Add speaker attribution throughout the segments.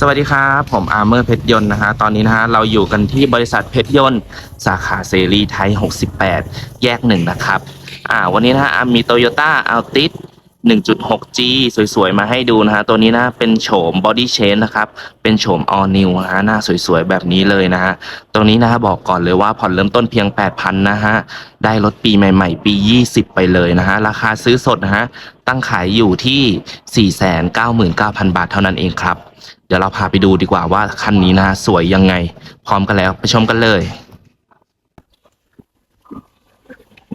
Speaker 1: สวัสดีครับผมอาร์เมอร์เพชรยนต์นะฮะตอนนี้นะฮะเราอยู่กันที่บริษัทเพชรยนต์ สาขาเสรีไทย 68 แยกหนึ่งนะครับอ่าวันนี้นะฮะมีโตโยต้าอัลติส 1.6G สวยๆ มาให้ดูนะฮะตัวนี้นะเป็นโฉม Body Change นะครับ เป็นโฉม All New นะฮะหน้าสวยๆ แบบนี้เลยนะฮะตรงนี้นะฮะบอกก่อนเลยว่าผ่อนเริ่มต้นเพียง 8,000 นะฮะ ได้รถปีใหม่ ๆ ปี 20 ไปเลยนะฮะ ราคาซื้อสดนะฮะ ตั้งขายอยู่ที่ 499,000 บาทเท่านั้นเองครับ เดี๋ยวเราพาไปดูดีกว่าว่าคันนี้นะสวยยังไง พร้อมกันแล้วไปชมกันเลย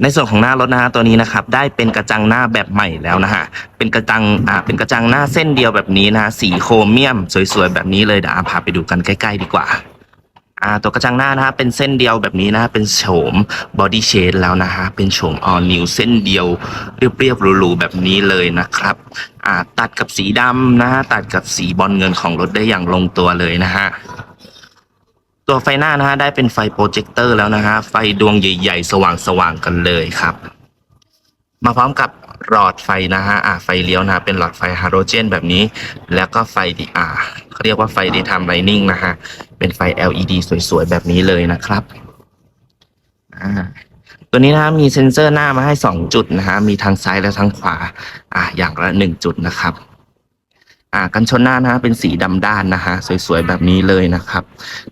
Speaker 1: ในส่วนของหน้ารถนะฮะตัวนี้นะครับ ได้เป็นกระจังหน้าแบบใหม่แล้วนะฮะเป็นกระจังอ่าเป็นกระจังหน้าเส้นเดียวแบบนี้นะฮะสีโครเมียม สวยๆแบบนี้เลยเดี๋ยวอาพาไปดูกันใกล้ ๆ ดีกว่า อ่าตัวกระจังหน้านะฮะเป็นเส้นเดียวแบบนี้นะฮะเป็นโฉมบอดี้เชดแล้วนะฮะเป็นโฉมออนิวเส้นเดียวเรียบๆหรูๆแบบนี้เลยนะครับอ่าตัดกับสีดำนะฮะตัดกับสีบอลเงินของรถได้อย่างลงตัวเลยนะฮะตัวไฟหน้านะฮะได้เป็นไฟโปรเจคเตอร์แล้วนะฮะไฟดวงใหญ่ ๆ สว่างๆกันเลยครับ มาพร้อมกับ หลอดไฟนะฮะอ่าไฟเลี้ยวนะฮะเป็นหลอดไฟฮาโลเจนแบบนี้ แล้วก็ไฟดีอาเขาเรียกว่าไฟ daytime running นะฮะเป็นไฟ LED สวยๆ แบบนี้เลยนะครับอ่าตัวนี้นะฮะมีเซ็นเซอร์หน้ามาให้ 2 จุดนะฮะมีทางซ้ายและทางขวาอ่าอย่างละ 1 จุดนะครับอ่ากันชนหน้านะฮะเป็นสีดำด้านนะฮะสวยๆ แบบนี้เลยนะครับ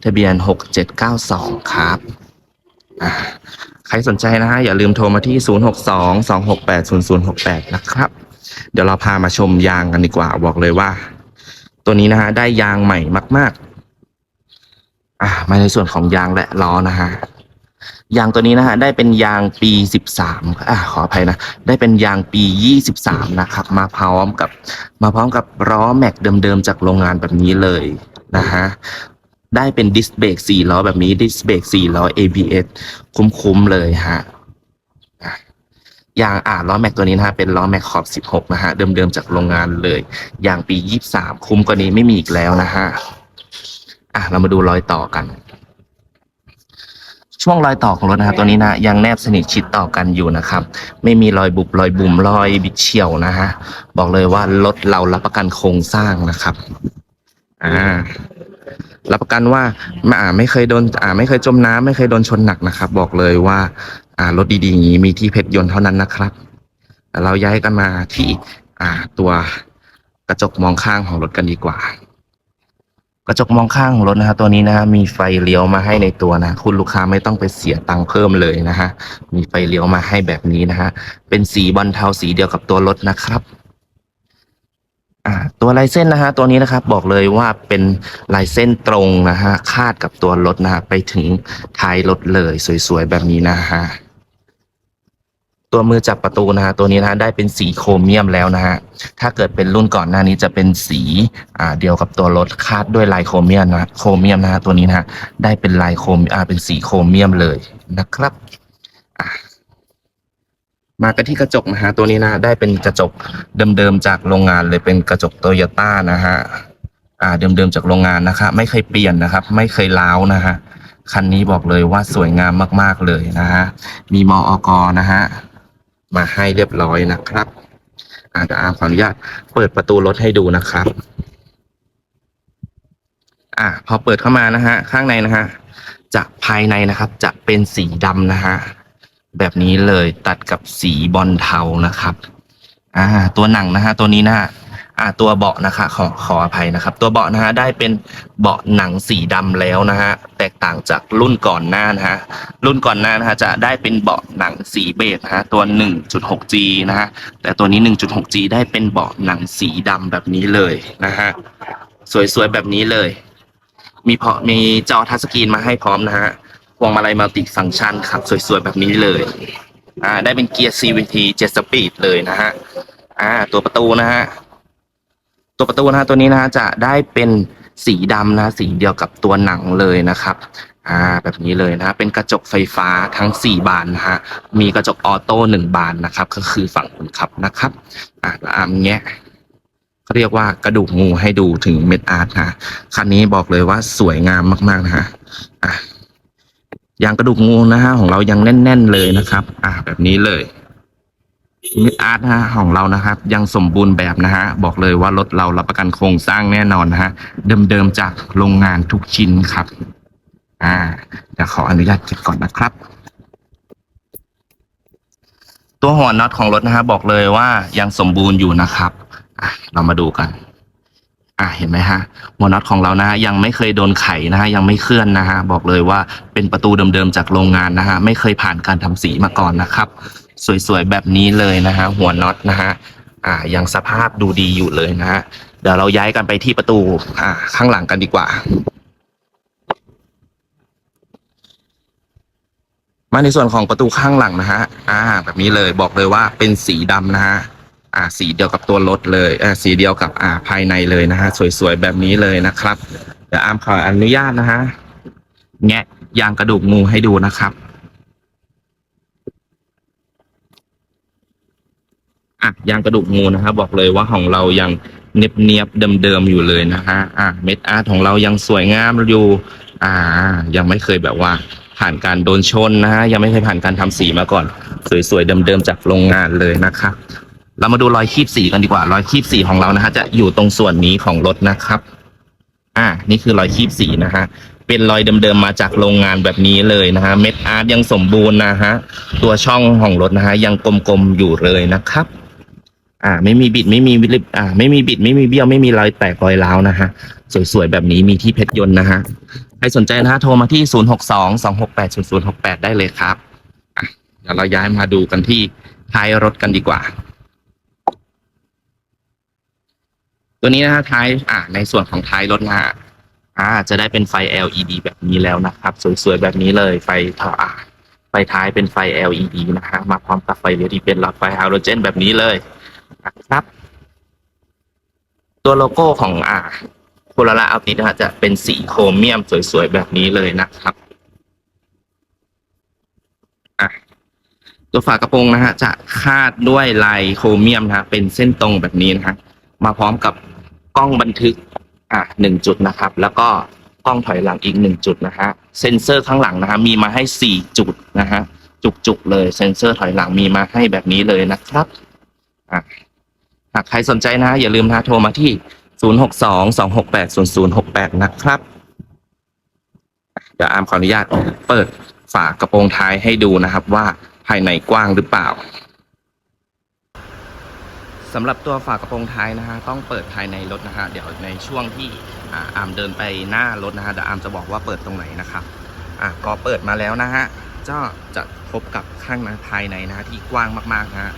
Speaker 1: ทะเบียน 6792 ครับอ่า ใครสนใจนะฮะ อย่าลืมโทรมาที่ 062-268-0068 นะครับ เดี๋ยวเราพามาชมยางกันดีกว่า บอกเลยว่า ตัวนี้นะฮะ ได้ยางใหม่มาก ๆ อ่ามาในส่วนของยางและล้อนะฮะยางตัวนี้นะฮะได้เป็นยางปี 13อ่าขออภัยนะ ได้เป็นยางปี 23 นะครับ มาพร้อมกับ มาพร้อมกับล้อแม็กเดิมๆจากโรงงานแบบนี้เลยนะฮะ ได้เป็นดิสเบรก4ล้อแบบนี้ดิสเบรก4ล้อ ABS คุ้มๆเลยฮะอะยางอ่าล้อแม็กตัวนี้นะฮะเป็นล้อแม็กขอบ 16 นะฮะ เดิมๆจากโรงงานเลยยางปี 23 คุ้มกว่านี้ไม่มีอีกแล้วนะฮะอะเรามาดูรอยต่อกัน ช่วงรอยต่อของรถนะฮะตัวนี้นะยังแนบสนิทชิดต่อกันอยู่นะครับ ไม่มีรอยบุบรอยบุ่มรอยบิดเฉียวนะฮะบอกเลยว่ารถเรารับประกันโครงสร้างนะครับ อ่า รับประกันว่าไม่อ่าไม่เคยโดนอ่าไม่เคยจมน้ำไม่เคยโดนชนหนักนะครับ บอกเลยว่า อ่ารถดีๆอย่างนี้มีที่เพชรยนต์เท่านั้นนะครับเราย้ายกันมาที่อ่าตัวกระจกมองข้างของรถกันดีกว่า กระจกมองข้างของรถนะฮะตัวนี้นะฮะมีไฟเลี้ยวมาให้ในตัวนะ คุณลูกค้าไม่ต้องไปเสียตังค์เพิ่มเลยนะฮะมีไฟเลี้ยวมาให้แบบนี้นะฮะเป็นสีบอลเทาสีเดียวกับตัวรถนะครับ ตัวลายเส้นนะฮะตัวนี้นะครับบอกเลยว่าเป็นลายเส้นตรงนะฮะคาดกับตัวรถนะฮะไปถึงท้ายรถเลยสวยๆแบบนี้นะฮะตัวมือจับประตูนะฮะตัวนี้นะฮะได้เป็นสีโครเมียมแล้วนะฮะถ้าเกิดเป็นรุ่นก่อนหน้านี้จะเป็นสีอ่าเดียวกับตัวรถคาดด้วยลายโครเมียมนะโครเมียมนะฮะตัวนี้นะฮะได้เป็นลายโครมอ่าเป็นสีโครเมียมเลยนะครับ มากันที่กระจกนะฮะตัวนี้นะได้เป็นกระจกเดิมๆจากโรงงานเลยเป็นกระจกโตโยต้านะฮะอ่าเดิมๆจากโรงงานนะคะไม่เคยเปลี่ยนนะครับ ไม่เคยล้าวนะฮะคันนี้บอกเลยว่าสวยงามมากๆเลยนะฮะมีมออกนะฮะมาให้เรียบร้อยนะครับอ่าเดี๋ยวอาขออนุญาตเปิดประตูรถให้ดูนะครับ อ่าพอเปิดเข้ามานะฮะข้างในนะฮะจะภายในนะครับ จะเป็นสีดำนะฮะ แบบนี้เลยตัดกับสีบอลเทานะครับ อ่า ตัวหนังนะฮะตัวนี้นะฮะอ่าตัวเบาะนะคะขอขออภัยนะครับ ตัวเบาะนะฮะได้เป็นเบาะหนังสีดำแล้วนะฮะแตกต่างจากรุ่นก่อนหน้านะฮะรุ่นก่อนหน้านะฮะจะได้เป็นเบาะหนังสีเบจนะฮะตัว 1.6G นะฮะแต่ตัวนี้ 1.6G ได้เป็นเบาะหนังสีดำแบบนี้เลยนะฮะสวยๆแบบนี้เลย มีพอมีจอทัชสกรีนมาให้พร้อมนะฮะ วงมาลัยมัลติฟังก์ชันครับ สวยๆ แบบนี้เลยอ่าได้เป็นเกียร์ CVT 7 speed เลยนะฮะอ่าตัวประตูนะฮะตัวประตูนะฮะตัวนี้นะฮะจะได้เป็นสีดำนะสีเดียวกับตัวหนังเลยนะครับอ่าแบบนี้เลยนะฮะเป็นกระจกไฟฟ้าทั้ง 4 บานนะฮะมีกระจกออโต้หนึ่งบานนะครับ ก็คือฝั่งคนขับนะครับอ่าวอามแงะเขาเรียกว่ากระดูกงูให้ดูถึงเม็ดอาร์ตนะคันนี้บอกเลยว่าสวยงามมากๆนะฮะอะ ยางกระดูกงูนะฮะของเรายังแน่น ๆ เลยนะครับ อ่าแบบนี้เลยมิดอาร์ตนะฮะของเรานะครับ ยังสมบูรณ์แบบนะฮะ บอกเลยว่ารถเรารับประกันโครงสร้างแน่นอนนะฮะ เดิม ๆ จากโรงงานทุกชิ้นครับ อ่าเดี๋ยวขออนุญาตเก็บก่อนนะครับ ตัวหัวน็อตของรถนะฮะบอกเลยว่ายังสมบูรณ์อยู่นะครับเรามาดูกัน อะเห็นไหมฮะหัวน็อตของเรานะฮะยังไม่เคยโดนไขนะฮะยังไม่เคลื่อนนะฮะบอกเลยว่าเป็นประตูเดิมๆจากโรงงานนะฮะไม่เคยผ่านการทำสีมาก่อนนะครับ สวยๆแบบนี้เลยนะฮะหัวน็อตนะฮะอ่ายังสภาพดูดีอยู่เลยนะฮะเดี๋ยวเราย้ายกันไปที่ประตูอ่าข้างหลังกันดีกว่า มาในส่วนของประตูข้างหลังนะฮะอ่าแบบนี้เลยบอกเลยว่าเป็นสีดำนะฮะ อ่าสีเดียวกับตัวรถเลยอ่าสีเดียวกับอ่าภายในเลยนะฮะสวยๆแบบนี้เลยนะครับ เดี๋ยวอามขออนุญาตนะฮะแงะยางกระดูกงูให้ดูนะครับอะยางกระดูกงูนะครับบอกเลยว่าของเรายังเนียบเนียบๆเดิมๆอยู่เลยนะฮะอะเม็ดอาร์ตของเรายังสวยงามอยู่ อ่า ยังไม่เคยแบบว่าผ่านการโดนชนนะฮะยังไม่เคยผ่านการทำสีมาก่อน สวยๆเดิมๆจากโรงงานเลยนะครับ เรามาดูรอยคีบสีกันดีกว่า รอยคีบสีของเรานะฮะจะอยู่ตรงส่วนนี้ของรถนะครับ อ่า นี่คือรอยคีบสีนะฮะเป็นรอยเดิมๆมาจากโรงงานแบบนี้เลยนะฮะเม็ดอาร์ตยังสมบูรณ์นะฮะตัวช่องของรถนะฮะยังกลมๆอยู่เลยนะครับ อ่า ไม่มีบิดไม่มีวิลิปอ่า ไม่มีบิดไม่มีเบี้ยวไม่มีรอยแตกรอยร้าวนะฮะสวยๆแบบนี้มีที่เพชรยนต์นะฮะใครสนใจนะฮะโทรมาที่ 0 6 2 2 6 8 0 0 6 8 ได้เลยครับอะเดี๋ยวเราย้ายมาดูกันที่ท้ายรถกันดีกว่า ตัวนี้นะฮะท้ายอ่าในส่วนของท้ายรถนะฮะอ่าจะได้เป็นไฟ LED แบบนี้แล้วนะครับ สวยๆแบบนี้เลยไฟท่ออ่าไฟท้ายเป็นไฟ LED นะฮะมาพร้อมกับไฟ LED เป็นหลอดไฟฮาโลเจนแบบนี้เลยนะครับ ตัวโลโก้ของอ่าโคโรล่าอัลตินะฮะจะเป็นสีโครเมียมสวยๆแบบนี้เลยนะครับอะตัวฝากระโปรงนะฮะจะคาดด้วยลายโครเมียมนะฮะเป็นเส้นตรงแบบนี้นะฮะมาพร้อมกับ กล้องบันทึกอะหนึ่งจุดนะครับ แล้วก็กล้องถอยหลังอีกหนึ่งจุดนะฮะเซ็นเซอร์ข้างหลังนะฮะมีมาให้สี่จุดนะฮะจุกๆเลยเซ็นเซอร์ถอยหลังมีมาให้แบบนี้เลยนะครับอะหากใครสนใจนะ อย่าลืมนะฮะโทรมาที่ 0 6 2 2 6 8 0 0 6 8 นะครับ เดี๋ยวอามขออนุญาตเปิดฝากระโปรงท้ายให้ดูนะครับว่าภายในกว้างหรือเปล่า สำหรับตัวฝากระโปรงท้ายนะฮะต้องเปิดภายในรถนะฮะเดี๋ยวในช่วงที่อ่าอามเดินไปหน้ารถนะฮะเดี๋ยวอามจะบอกว่าเปิดตรงไหนนะครับอะก็เปิดมาแล้วนะฮะก็จะพบกับข้างในภายในนะฮะที่กว้างมากๆนะฮะ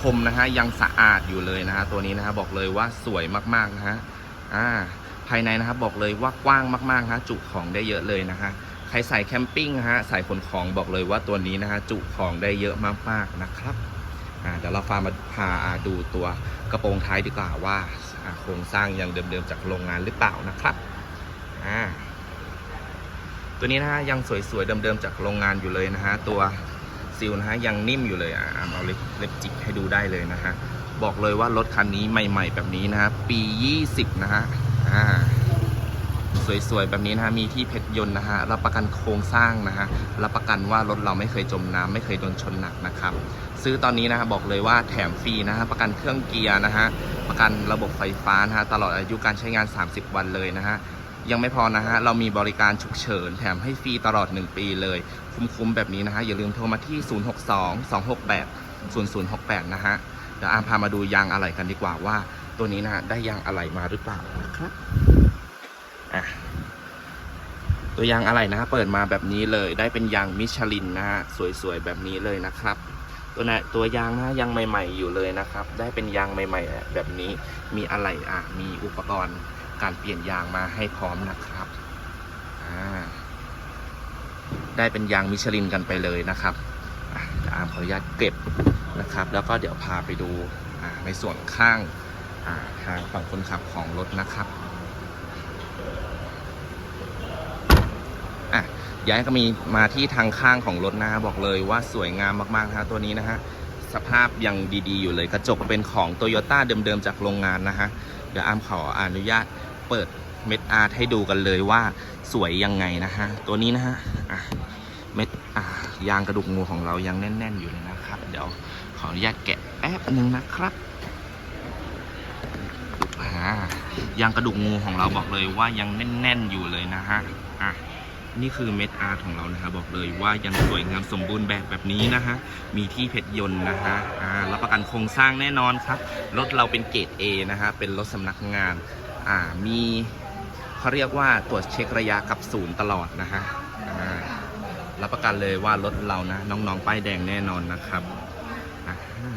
Speaker 1: คมนะฮะยังสะอาดอยู่เลยนะฮะตัวนี้นะฮะบอกเลยว่าสวยมากๆนะฮะอ่าภายในนะครับบอกเลยว่ากว้างมากๆนะฮะจุของได้เยอะเลยนะฮะใครใส่แคมปิ้งนะฮะใส่ขนของบอกเลยว่าตัวนี้นะฮะจุของได้เยอะมากๆนะครับ เดี๋ยวเราพามาพาาดูตัวกระโปรงท้ายดีกว่าว่าโครงสร้างยังเดิมๆจากโรงงานหรือเปล่านะครับตัวนี้นะฮะยังสวยๆเดิมๆจากโรงงานอยู่เลยนะฮะตัวซิลนะฮะยังนิ่มอยู่เลยอ่าเอาเล็บจิกให้ดูได้เลยนะฮะบอกเลยว่ารถคันนี้ใหม่ ๆ แบบนี้นะฮะปี 20 นะฮะอ่าสวยๆแบบนี้นะฮะมีที่เพชรยนต์นะฮะรับประกันโครงสร้างนะฮะรับประกันว่ารถเราไม่เคยจมน้ำไม่เคยโดนชนหนักนะครับ ซื้อตอนนี้นะฮะบอกเลยว่าแถมฟรีนะฮะประกันเครื่องเกียร์นะฮะประกันระบบไฟฟ้านะฮะตลอดอายุการใช้งาน 30 วันเลยนะฮะยังไม่พอนะฮะเรามีบริการฉุกเฉินแถมให้ฟรีตลอด 1 ปีเลย คุ้มๆแบบนี้นะฮะอย่าลืมโทรมาที่ 062 268 0068 นะฮะเดี๋ยวอามพามาดูยางอะไหล่กันดีกว่าว่า ตัวนี้นะฮะได้ยางอะไหล่มาหรือเปล่านะครับอะตัวยางอะไหล่นะฮะเปิดมาแบบนี้เลย ได้เป็นยางมิชลินนะฮะสวยๆแบบนี้เลยนะครับ ตัวนะตัวยางนะยังใหม่ ๆ อยู่เลยนะครับ ได้เป็นยางใหม่ ๆ แบบนี้มีอะไรอะมีอุปกรณ์การเปลี่ยนยางมาให้พร้อมนะครับได้เป็นยางมิชลินกันไปเลยนะครับอะอามขออนุญาตเก็บนะครับ แล้วก็เดี๋ยวพาไปดูในส่วนข้างทางฝั่งคนขับของรถนะครับอะ ย้ายก็มีมาที่ทางข้างของรถนะบอกเลยว่าสวยงามมากๆนะฮะตัวนี้นะฮะสภาพยังดีๆอยู่เลยกระจกเป็นของโตโยต้าเดิมๆจากโรงงานนะฮะเดี๋ยวอามขออนุญาตเปิดเม็ดอาร์ให้ดูกันเลยว่าสวยยังไงนะฮะตัวนี้นะฮะเม็ดอ่ายางกระดูกงูของเรายังแน่น ๆ อยู่เลยนะครับ เดี๋ยวขออนุญาตแกะแป๊บนึงนะครับยางกระดูกงูของเราบอกเลยว่ายังแน่น ๆ อยู่เลยนะฮะอะ นี่คือเม็ดอาร์ของเรานะฮะบอกเลยว่ายังสวยงามสมบูรณ์แบบแบบนี้นะฮะมีที่เพชรยนต์นะฮะอ่ารับประกันโครงสร้างแน่นอนครับรถเราเป็นเกรด A นะฮะเป็นรถสำนักงานอ่ามีเขาเรียกว่าตรวจเช็คระยะกับศูนย์ตลอดนะฮะอ่ารับประกันเลยว่ารถเรานะ น้องๆป้ายแดงแน่นอนนะครับ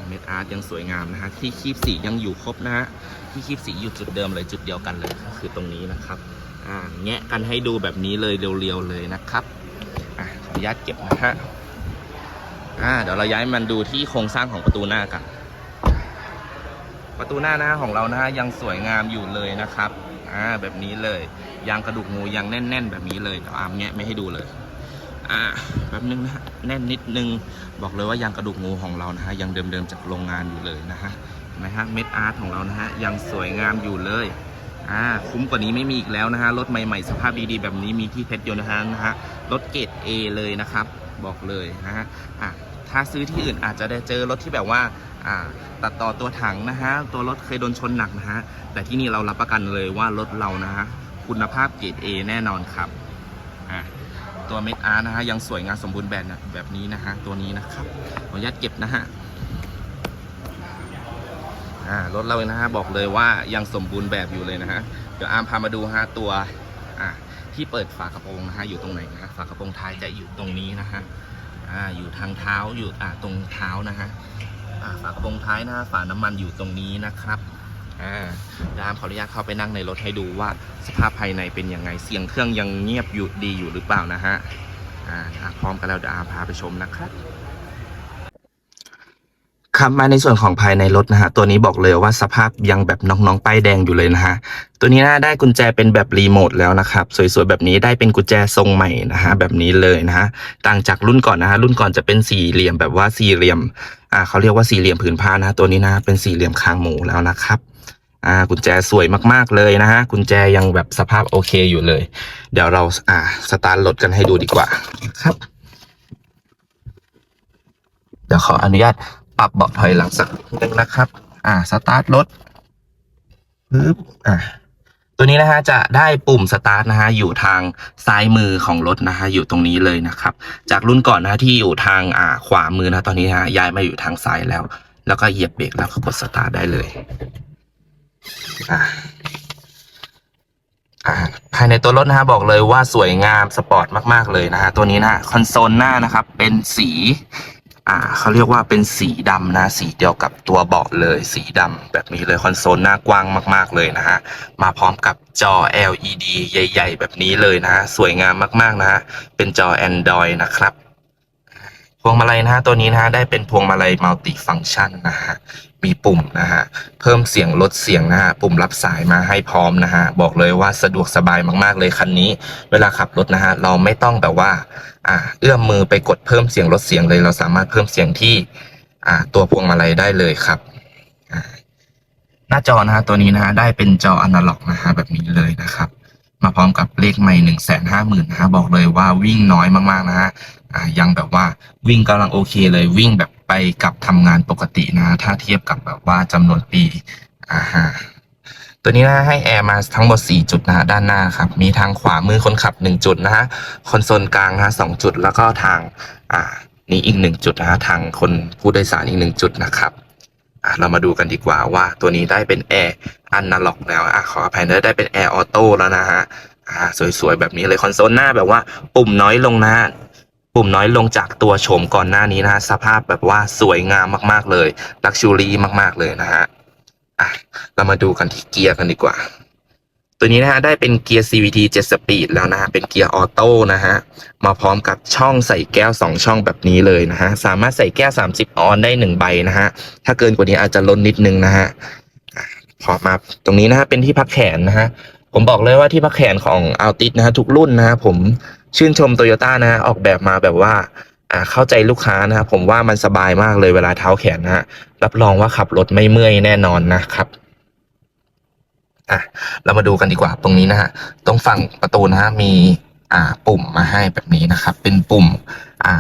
Speaker 1: เม็ดอาร์ตยังสวยงามนะฮะที่คีบสียังอยู่ครบนะฮะที่คีบสีอยู่จุดเดิมเลยจุดเดียวกันเลยก็คือตรงนี้นะครับ อ่าแงะกันให้ดูแบบนี้เลยเรียวๆเลยนะครับอะขออนุญาตเก็บนะฮะอ่าเดี๋ยวเราย้ายมันดูที่โครงสร้างของประตูหน้ากัน ประตูหน้านะฮะของเรานะฮะยังสวยงามอยู่เลยนะครับอ่าแบบนี้เลยยางกระดูกงูยังแน่น ๆ แบบนี้เลยเดี๋ยวอามแงะไม่ให้ดูเลยอ่าแป๊บนึงนะฮะแน่นนิดนึงบอกเลยว่ายางกระดูกงูของเรานะฮะยังเดิมๆจากโรงงานอยู่เลยนะฮะเห็นไหมฮะเม็ดอาร์ตของเรานะฮะยังสวยงามอยู่เลย อ่าคุ้มกว่านี้ไม่มีอีกแล้วนะฮะรถใหม่ๆ สภาพดีๆ แบบนี้มีที่เพชรยนต์นะฮะนะฮะรถเกรด A เลยนะครับ บอกเลยนะฮะอะถ้าซื้อที่อื่นอาจจะได้เจอรถที่แบบว่าอ่าตัดต่อตัวถังนะฮะตัวรถเคยโดนชนหนักนะฮะแต่ที่นี่เรารับประกันเลยว่ารถเรานะฮะคุณภาพเกรด A แน่นอนครับอะตัวเม็ดอาร์นะฮะยังสวยงามสมบูรณ์แบบแบบนี้นะฮะตัวนี้นะครับขออนุญาตเก็บนะฮะ รถเรานะฮะบอกเลยว่ายังสมบูรณ์แบบอยู่เลยนะฮะเดี๋ยวอามพามาดูฮะตัวที่เปิดฝากระโปรงนะฮะอยู่ตรงไหนนะฝากระโปรงท้ายจะอยู่ตรงนี้นะฮะอยู่ทางเท้าอยู่ตรงเท้านะฮะฝากระโปรงท้ายนะฮะฝาน้ำมันอยู่ตรงนี้นะครับเดี๋ยวอามขออนุญาตเข้าไปนั่งในรถให้ดูว่าสภาพภายในเป็นยังไงเสียงเครื่องยังเงียบอยู่ดีอยู่หรือเปล่านะฮะพร้อมกันแล้วเดี๋ยวอามพาไปชมนะครับ ครับมาในส่วนของภายในรถนะฮะตัวนี้บอกเลยว่าสภาพยังแบบน้องๆป้ายแดงอยู่เลยนะฮะตัวนี้นะได้กุญแจเป็นแบบรีโมทแล้วนะครับสวยๆแบบนี้ได้เป็นกุญแจทรงใหม่นะฮะแบบนี้เลยนะฮะต่างจากรุ่นก่อนนะฮะรุ่นก่อนจะเป็นสี่เหลี่ยมแบบว่าสี่เหลี่ยมอ่าเขาเรียกว่าสี่เหลี่ยมผืนผ้านะฮะตัวนี้นะเป็นสี่เหลี่ยมคางหมูแล้วนะครับอ่ากุญแจสวยมากๆเลยนะฮะกุญแจยังแบบสภาพโอเคอยู่เลย เดี๋ยวเราอ่าสตาร์ทรถกันให้ดูดีกว่าครับเดี๋ยวขออนุญาต ปรับเบาะถอยหลังสักนิดนึงนะครับ อ่าสตาร์ทรถปึ๊บอ่าตัวนี้นะฮะจะได้ปุ่มสตาร์ทนะฮะอยู่ทางซ้ายมือของรถนะฮะอยู่ตรงนี้เลยนะครับ จากรุ่นก่อนนะฮะที่อยู่ทางอ่าขวามือนะตอนนี้ฮะย้ายมาอยู่ทางซ้ายแล้ว แล้วก็เหยียบเบรกแล้วก็กดสตาร์ทได้เลยอ่าอ่าภายในตัวรถนะฮะบอกเลยว่าสวยงามสปอร์ตมาก ๆ เลยนะฮะตัวนี้นะคอนโซลหน้านะครับ เป็นสี อ่าเขาเรียกว่าเป็นสีดำนะ สีเดียวกับตัวเบาะเลย สีดำแบบนี้เลยคอนโซลหน้ากว้างมาก ๆ เลยนะฮะ มาพร้อมกับจอ LED ใหญ่ ๆ แบบนี้เลยนะ สวยงามมาก ๆ นะฮะ เป็นจอ Android นะครับ พวงมาลัยนะฮะตัวนี้นะฮะได้เป็นพวงมาลัยมัลติฟังชันนะฮะมีปุ่มนะฮะเพิ่มเสียงลดเสียงนะฮะปุ่มรับสายมาให้พร้อมนะฮะบอกเลยว่าสะดวกสบายมากๆเลยคันนี้ เวลาขับรถนะฮะเราไม่ต้องแบบว่าอ่าเอื้อมมือไปกดเพิ่มเสียงลดเสียงเลย เราสามารถเพิ่มเสียงที่อ่าตัวพวงมาลัยได้เลยครับหน้าจอนะฮะตัวนี้นะฮะได้เป็นจออนาล็อกนะฮะแบบนี้เลยนะครับ มาพร้อมกับเลขไม่หนึ่งแสนห้าหมื่นนะฮะบอกเลยว่าวิ่งน้อยมากๆนะฮะ อ่ายังแบบว่าวิ่งกำลังโอเคเลยวิ่งแบบไปกับทำงานปกตินะ ถ้าเทียบกับแบบว่าจำนวนปีอ่าฮะตัวนี้นะให้แอร์มาทั้งหมด 4 จุดนะฮะด้านหน้าครับ มีทางขวามือคนขับ 1 จุดนะฮะคอนโซลกลางนะฮะสองจุด แล้วก็ทางอ่านี้อีก 1 จุดนะฮะทางคนผู้โดยสารอีก 1 จุดนะครับอ่าเรามาดูกันดีกว่าว่าตัวนี้ได้เป็นแอร์อันนาล็อกแล้วอะขออภัยนะได้เป็นแอร์ออโต้แล้วนะฮะอ่าสวยๆ แบบนี้เลยคอนโซลหน้าแบบว่าปุ่มน้อยลงนะ ปุ่มน้อยลงจากตัวโฉมก่อนหน้านี้นะฮะสภาพแบบว่าสวยงามมากๆเลยลักชูรี่มากๆเลยนะฮะอะเรามาดูกันที่เกียร์กันดีกว่า ตัวนี้นะฮะได้เป็นเกียร์ CVT 7 Speed แล้วนะฮะเป็นเกียร์ออโต้นะฮะมาพร้อมกับช่องใส่แก้ว 2 ช่องแบบนี้เลยนะฮะสามารถใส่แก้ว 30 ออนได้ 1 ใบนะฮะถ้าเกินกว่านี้อาจจะล้นนิดนึงนะฮะพอมาตรงนี้นะฮะเป็นที่พักแขนนะฮะผมบอกเลยว่าที่พักแขนของ Altis นะฮะทุกรุ่นนะฮะผม ชื่นชมโตโยต้านะฮะออกแบบมาแบบว่าอ่าเข้าใจลูกค้านะครับผมว่ามันสบายมากเลยเวลาเท้าแขนนะฮะรับรองว่าขับรถไม่เมื่อยแน่นอนนะครับอะเรามาดูกันดีกว่าตรงนี้นะฮะตรงฝั่งประตูนะฮะมีอ่าปุ่มมาให้แบบนี้นะครับ เป็นปุ่มอ่า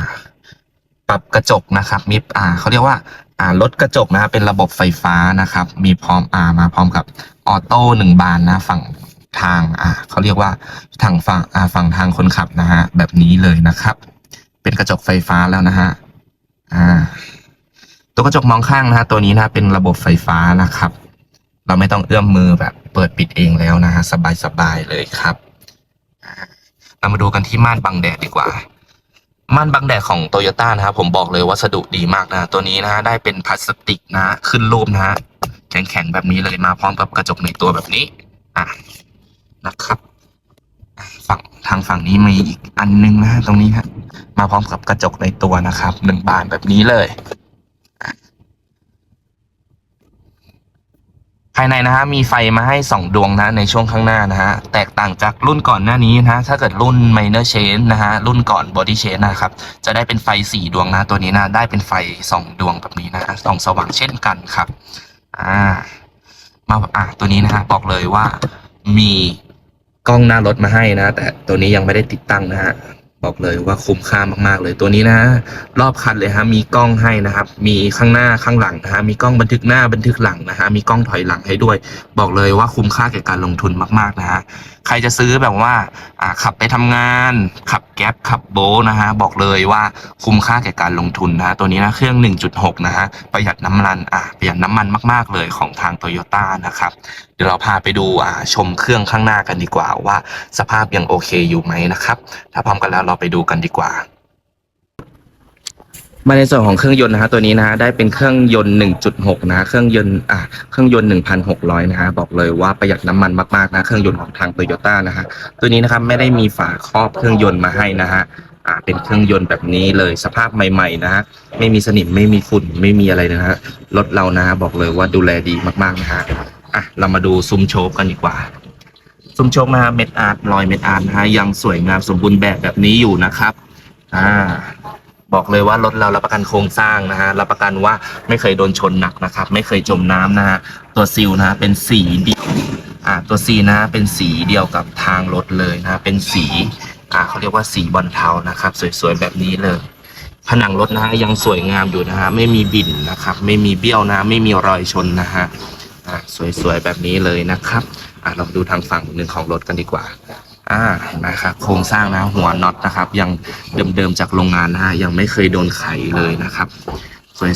Speaker 1: ปรับกระจกนะครับ มีอ่าเขาเรียกว่าอ่ารถกระจกนะฮะเป็นระบบไฟฟ้านะครับ มีพร้อมอ่ามาพร้อมกับออโต้หนึ่งบานนะฝั่ง ทางอ่าเขาเรียกว่าทางฝั่งอ่าฝั่งทางคนขับนะฮะแบบนี้เลยนะครับ เป็นกระจกไฟฟ้าแล้วนะฮะอ่าตัวกระจกมองข้างนะฮะตัวนี้นะเป็นระบบไฟฟ้านะครับ เราไม่ต้องเอื้อมมือแบบเปิดปิดเองแล้วนะฮะสบายๆเลยครับเรามาดูกันที่ม่านบังแดดดีกว่า ม่านบังแดดของโตโยต้านะครับผมบอกเลยวัสดุดีมากนะตัวนี้นะฮะได้เป็นพลาสติกนะฮะขึ้นรูปนะฮะแข็งๆแบบนี้เลยมาพร้อมกับกระจกในตัวแบบนี้อะ นะครับ ฝั่งทางฝั่งนี้มีอีกอันนึงนะฮะตรงนี้ฮะมาพร้อมกับกระจกในตัวนะครับหนึ่งบานแบบนี้เลย ภายในนะฮะมีไฟมาให้สองดวงนะในช่วงข้างหน้านะฮะแตกต่างจากรุ่นก่อนหน้านี้นะถ้าเกิดรุ่น minor chain นะฮะรุ่นก่อน body chain นะครับ จะได้เป็นไฟสี่ดวงนะตัวนี้นะได้เป็นไฟสองดวงแบบนี้นะส่องสว่างเช่นกันครับอ่ามาอะตัวนี้นะฮะบอกเลยว่ามี กล้องหน้ารถมาให้นะ แต่ตัวนี้ยังไม่ได้ติดตั้งนะฮะบอกเลยว่าคุ้มค่ามากๆ เลยตัวนี้นะรอบคันเลยฮะมีกล้องให้นะครับ มีข้างหน้าข้างหลังนะฮะมีกล้องบันทึกหน้าบันทึกหลังนะฮะมีกล้องถอยหลังให้ด้วย บอกเลยว่าคุ้มค่าแก่การลงทุนมากๆนะฮะใครจะซื้อแบบว่าขับไปทำงาน ขับแก๊ปขับโบนะฮะบอกเลยว่าคุ้มค่าแก่การลงทุนนะฮะตัวนี้นะเครื่อง 1.6 นะฮะประหยัดน้ำมันอะประหยัดน้ำมันมาก ๆเลยของทางโตโยต้านะครับเดี๋ยวเราพาไปดูอ่าชมเครื่องข้างหน้ากันดีกว่า ว่าสภาพยังโอเคอยู่ไหมนะครับ ถ้าพร้อมกันแล้วเราไปดูกันดีกว่ามาในส่วนของเครื่องยนต์นะฮะตัวนี้นะฮะได้เป็นเครื่องยนต์ 1.6 นะฮะเครื่องยนต์อ่าเครื่องยนต์ 1,600 นะฮะบอกเลยว่าประหยัดน้ำมันมากๆนะเครื่องยนต์ของทางโตโยต้านะฮะตัวนี้นะครับไม่ได้มีฝาครอบเครื่องยนต์มาให้นะฮะอ่าเป็นเครื่องยนต์แบบนี้เลยสภาพใหม่ๆนะฮะไม่มีสนิมไม่มีฝุ่นไม่มีอะไรนะฮะรถเรานะฮะบอกเลยว่าดูแลดีมากๆนะฮะ อะ เรามาดูซุ้มโชคกันดีกว่า ซุ้มโชคนะฮะเม็ดอาร์ตรอยเม็ดอาร์ตนะฮะยังสวยงามสมบูรณ์แบบแบบนี้อยู่นะครับ อ่า บอกเลยว่ารถเรารับประกันโครงสร้างนะฮะรับประกันว่าไม่เคยโดนชนหนักนะครับ ไม่เคยจมน้ำนะฮะตัวซิลนะฮะเป็นสีเดียวอ่าตัวซีนะะเป็นสีเดียวกับทางรถเลยนะฮะเป็นสีอ่าเขาเรียกว่าสีบอลเทานะครับ สวยๆแบบนี้เลยผนังรถนะฮะยังสวยงามอยู่นะฮะไม่มีบิ่นนะครับ ไม่มีเบี้ยวนะ ไม่มีรอยชนนะฮะ อ่าสวยๆแบบนี้เลยนะครับอ่าเราดูทางฝั่งหนึ่งของรถกันดีกว่าอ่าเห็นไหมครับโครงสร้างนะหัวน็อตนะครับ ยังเดิมๆจากโรงงานนะฮะยังไม่เคยโดนไขเลยนะครับ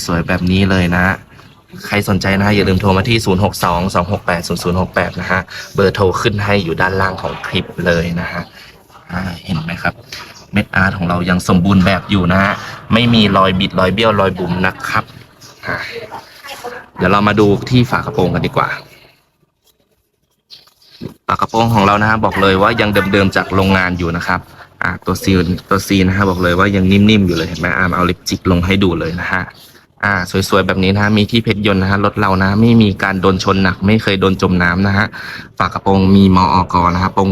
Speaker 1: สวยๆแบบนี้เลยนะใครสนใจนะฮะอย่าลืมโทรมาที่ 0622680068 นะฮะ เบอร์โทรขึ้นให้อยู่ด้านล่างของคลิปเลยนะฮะเห็นไหมครับ เม็ดอาร์ตของเรายังสมบูรณ์แบบอยู่นะฮะ ไม่มีรอยบิดรอยเบี้ยวรอยบุ๋มนะครับ เดี๋ยวเรามาดูที่ฝากระโปรงกันดีกว่าฝากระโปรงของเรานะฮะบอกเลยว่ายังเดิมๆจากโรงงานอยู่นะครับอ่าตัวซีตัวซีนะฮะบอกเลยว่ายังนิ่มๆอยู่เลยเห็นไหมอามเอาลิปจิกลงให้ดูเลยนะฮะอ่า สวยๆ แบบนี้นะฮะมีที่เพชรยนต์นะฮะรถเรานะ ไม่มีการโดนชนหนัก ไม่เคยโดนจมน้ำนะฮะฝากระโปรงมีมออกนะฮะปรง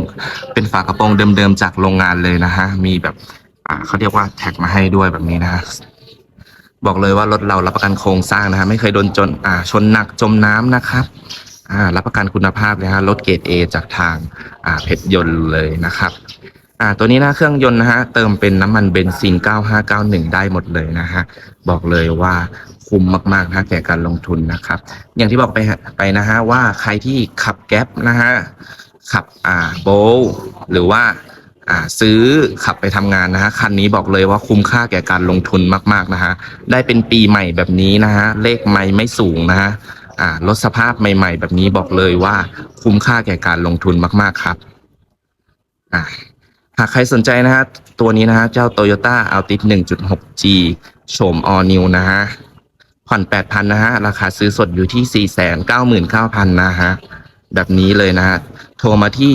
Speaker 1: เป็นฝากระโปรงเดิมๆจากโรงงานเลยนะฮะมีแบบอ่าเขาเรียกว่าแท็กมาให้ด้วยแบบนี้นะฮะ บอกเลยว่ารถเรารับประกันโครงสร้างนะฮะไม่เคยโดนจนอ่าชนหนักจมน้ำนะครับอ่ารับประกันคุณภาพเลยฮะรถเกรด A จากทางอ่าเพชรยนต์เลยนะครับอ่าตัวนี้นะเครื่องยนต์นะฮะเติมเป็นน้ำมันเบนซิน 9591 ได้หมดเลยนะฮะบอกเลยว่าคุ้มมากๆนะแก่การลงทุนนะครับ อย่างที่บอกไปไปนะฮะว่าใครที่ขับแก๊ปนะฮะขับอ่าโบหรือว่า อ่าซื้อขับไปทำงานนะฮะคันนี้บอกเลยว่าคุ้มค่าแก่การลงทุนมากๆนะฮะได้เป็นปีใหม่แบบนี้นะฮะเลขไม่ไม่สูงนะฮะอ่ารถสภาพใหม่ ๆ แบบนี้บอกเลยว่าคุ้มค่าแก่การลงทุนมาก ๆครับอ่าหากใครสนใจนะฮะตัวนี้นะฮะเจ้า Toyota Altis 1.6G โฉม All New นะฮะผ่อน8,000นะฮะราคาซื้อสดอยู่ที่ 499,000นะฮะแบบนี้เลยนะฮะ ทรมาที่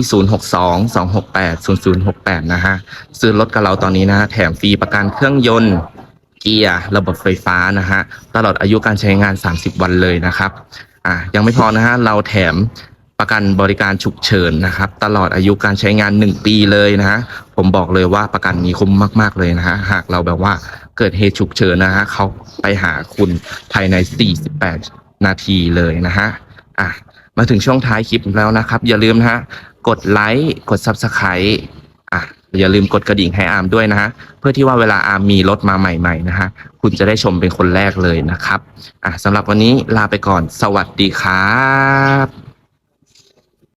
Speaker 1: 062-268-0068 นะฮะ ซื้อรถกับเราตอนนี้นะฮะ แถมฟรีประกันเครื่องยนต์ เกียร์ ระบบไฟฟ้านะฮะ ตลอดอายุการใช้งาน 30 วันเลยนะครับ อะยังไม่พอนะฮะ เราแถมประกันบริการฉุกเฉินนะครับ ตลอดอายุการใช้งาน 1 ปีเลยนะฮะ ผมบอกเลยว่าประกันนี้คุ้มมาก ๆ เลยนะฮะ หากเราแบบว่าเกิดเหตุฉุกเฉินนะฮะเขาไปหาคุณภายใน 48 นาทีเลยนะฮะ อะ มาถึงช่วงท้ายคลิปแล้วนะครับ อย่าลืมนะฮะกดไลค์กด Subscribe อะอย่าลืมกดกระดิ่งให้อาร์มด้วยนะฮะเพื่อที่ว่าเวลาอาร์มมีรถมาใหม่ๆนะฮะคุณจะได้ชมเป็นคนแรกเลยนะครับอะสำหรับวันนี้ลาไปก่อนสวัสดีครับ